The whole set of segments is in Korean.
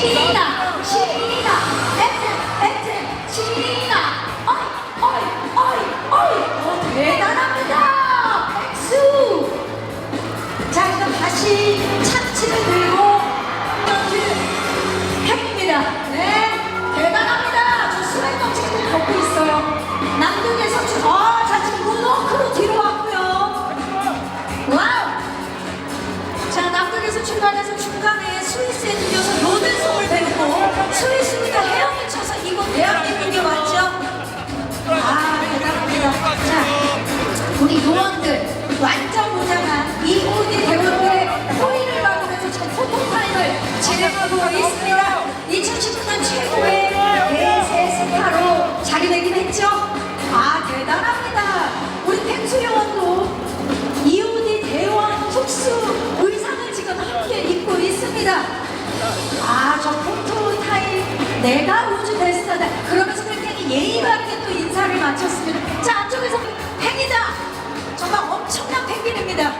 初的。 예의 바르게 또 인사를 마쳤습니다. 자, 안쪽에서 펭귄이다. 정말 엄청난 펭귄입니다.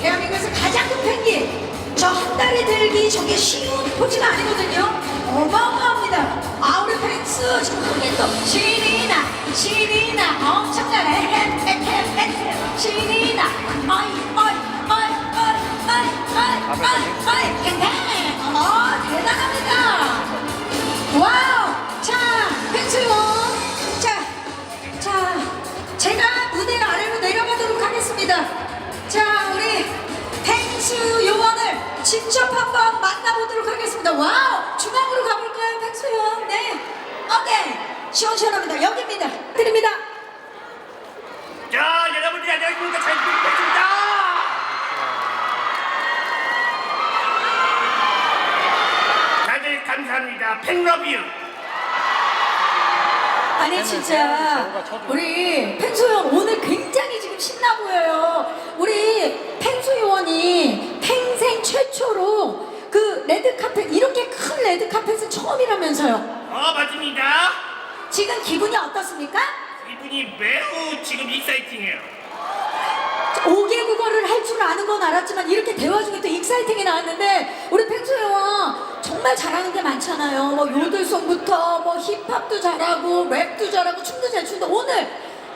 대한민국에서 가장 큰 펭귄. 저 한 달에 들기 저게 쉬운 포즈가 아니거든요. 어마어마합니다. 아, 우리 펭수 지금 흥이 또 신이나, 신이나 엄청나네. 신이나. 직접 한번 만나보도록 하겠습니다. 와우! 중앙으로 가볼까요, 요원? 네. 오케이. 시원시원합니다. 여기입니다. 드립니다. 자, 여러분들이 안녕하십니까. 잘 부탁드립니다. 다들 감사합니다. 팬러뷰. 아니 진짜 우리 요원 오늘 지금 기분이 어떻습니까? 이분이 매우 지금 익사이팅해요. 5개 국어를 할 줄 아는 건 알았지만 이렇게 대화 중에 또 익사이팅이 나왔는데 우리 펭수 요원 정말 잘하는 게 많잖아요. 뭐 요들송부터 뭐 힙합도 잘하고 랩도 잘하고 춤도 잘 추는데 오늘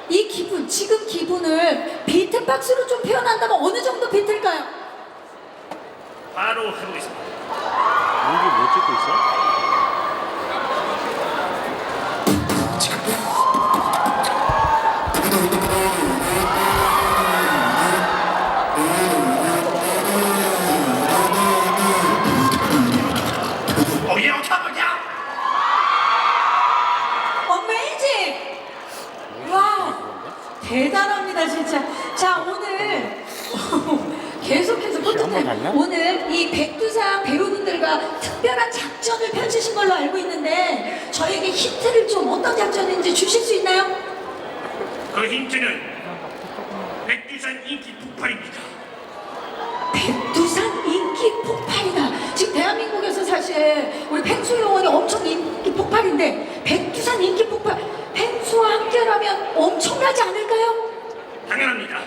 이 기분 지금 기분을 비트박스로 좀 표현한다면 어느 정도 비트일까요? 바로 해보겠습니다. 여기 뭐 찍고 있어? 쳐보자. 어메이징! 와우! 대단합니다 진짜. 자 오늘 계속해서 갔나? 오늘 이 백두산 배우분들과 특별한 작전을 펼치신 걸로 알고 있는데 저에게 힌트를 좀 어떤 작전인지 주실 수 있나요? 그 힌트는 백두산 인기 폭발입니다. 백두산 인기 폭발이다. 대한민국에서 사실 우리 펭수 요원이 엄청 인기 폭발인데 백두산 인기 폭발 펭수와 함께라면 엄청나지 않을까요? 당연합니다.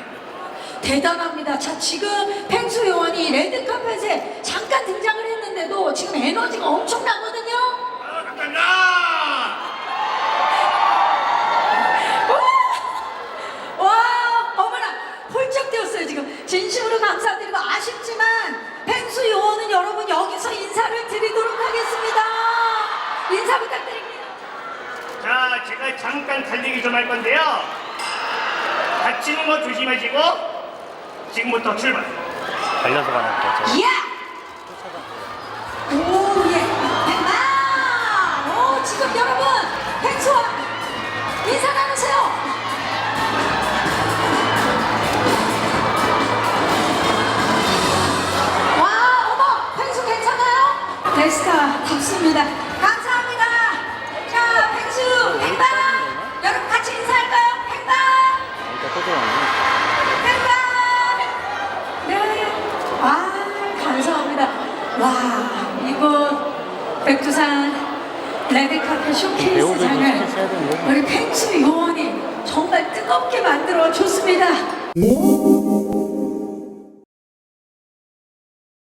대단합니다. 자, 지금 펭수 요원이 레드카펫에 잠깐 등장을 했는데도 지금 에너지가 엄청나거든요. 아, 감사합니다. 와, 와, 어머나, 홀쩍 뛰었어요, 지금. 진심으로 감사드리고 아쉽지만 펭수 요원은 여러분 여기 서 인사를 드리도록 하겠습니다. 인사 부탁드립니다. 자, 제가 잠깐 달리기 좀 할 건데요. 다치는 거 조심하시고 지금부터 출발. 달려서 보다. 저. 예! 데스타 답습니다. 감사합니다. 자, 펭수, 백만! 여러분 같이 인사할까요? 또 들어왔네. 네. 아, 감사합니다. 와, 이곳 백두산 레드카펫 쇼케이스장을. 우리 펭수 요원이 정말 뜨겁게 만들어 줬습니다.